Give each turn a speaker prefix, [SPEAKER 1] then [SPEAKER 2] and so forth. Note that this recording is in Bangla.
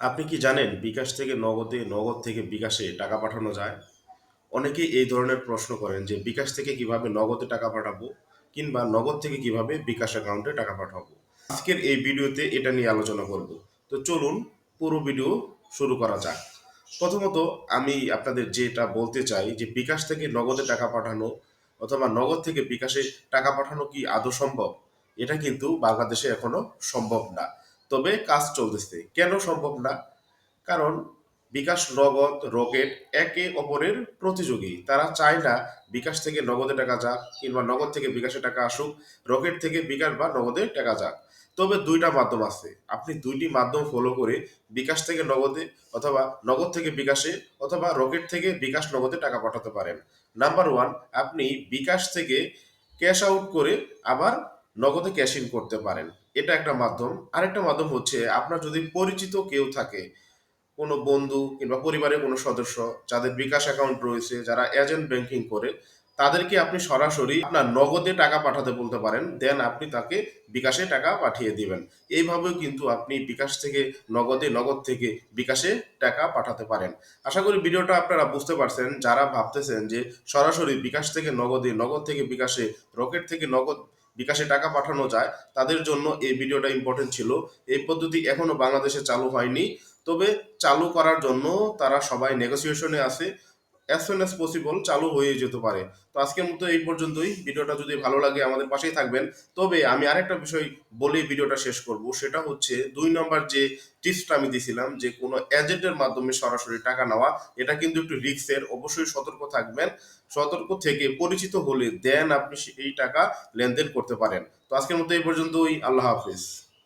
[SPEAKER 1] আপনি কি জানেন বিকাশ থেকে নগদে, নগদ থেকে বিকাশে টাকা পাঠানো যায়? অনেকেই এই ধরনের প্রশ্ন করেন যে বিকাশ থেকে কীভাবে নগদে টাকা পাঠাবো কিংবা নগদ থেকে কীভাবে বিকাশ অ্যাকাউন্টে টাকা পাঠাবো? আজকের এই ভিডিওতে এটা নিয়ে আলোচনা করব। তো চলুন পুরো ভিডিও শুরু করা যাক। প্রথমত আমি আপনাদের যেটা বলতে চাই যে বিকাশ থেকে নগদে টাকা পাঠানো অথবা নগদ থেকে বিকাশে টাকা পাঠানো কি আদৌ সম্ভব? এটা কিন্তু বাংলাদেশে এখনও সম্ভব না। তবে কাজ চলতেছে। কেন সম্ভব না? কারণ বিকাশ নগদ, রকেট একে অপরের প্রতিযোগী। তারা চায় না বিকাশ থেকে নগদে টাকা যাক কিংবা নগদ থেকে বিকাশে টাকা আসুক, রকেট থেকে বিকাশ বা নগদে টাকা যাক। তবে দুইটা মাধ্যম আছে। আপনি দুইটি মাধ্যম ফলো করে বিকাশ থেকে নগদে অথবা নগদ থেকে বিকাশে অথবা রকেট থেকে বিকাশ নগদে টাকা পাঠাতে পারেন। নাম্বার ওয়ান, আপনি বিকাশ থেকে ক্যাশ আউট করে আবার নগদে ক্যাশ ইন করতে পারেন। এটা একটা মাধ্যম। আরেকটা মাধ্যম হচ্ছে, আপনার যদি পরিচিত কেউ থাকে, কোনো বন্ধু কিংবা পরিবারের কোনো সদস্য, যাদের বিকাশ অ্যাকাউন্ট রয়েছে, যারা এজেন্ট ব্যাংকিং করে, তাদেরকে আপনি সরাসরি আপনার নগদে টাকা পাঠাতে বলতে পারেন দেন আপনি তাকে বিকাশে টাকা পাঠিয়ে দিবেন। এইভাবেও কিন্তু আপনি বিকাশ থেকে নগদে, নগদ থেকে বিকাশে টাকা পাঠাতে পারেন। আশা করি ভিডিওটা আপনারা বুঝতে পারছেন। যারা ভাবতেছেন যে সরাসরি বিকাশ থেকে নগদে, নগদ থেকে বিকাশে, রকেট থেকে নগদ বিকাশে টাকা পাঠানো যায়, তাদের জন্য এই ভিডিওটা ইম্পর্টেন্ট ছিল। এই পদ্ধতি এখনও বাংলাদেশে চালু হয়নি। তবে চালু করার জন্য তারা সবাই নেগোসিয়েশনে আছে। অ্যাজ সুন অ্যাজ পসিবল চালু হয়ে যেতে পারে। তো আজকের মতো এই পর্যন্তই। ভিডিওটা যদি ভালো লাগে আমাদের পাশেই থাকবেন। তবে আমি আরেকটা বিষয় বলে ভিডিওটা শেষ করব, সেটা হচ্ছে দুই নম্বর যে টিপসটা আমি দিয়েছিলাম যে কোনো এজেন্টের মাধ্যমে সরাসরি টাকা নেওয়া, এটা কিন্তু একটু রিস্কের অবশ্যই সতর্ক থাকবেন। সতর্ক থেকে পরিচিত হলে দেন আপনি এই টাকা লেনদেন করতে পারেন। তো আজকের মতো এই পর্যন্তই। আল্লাহ হাফিজ।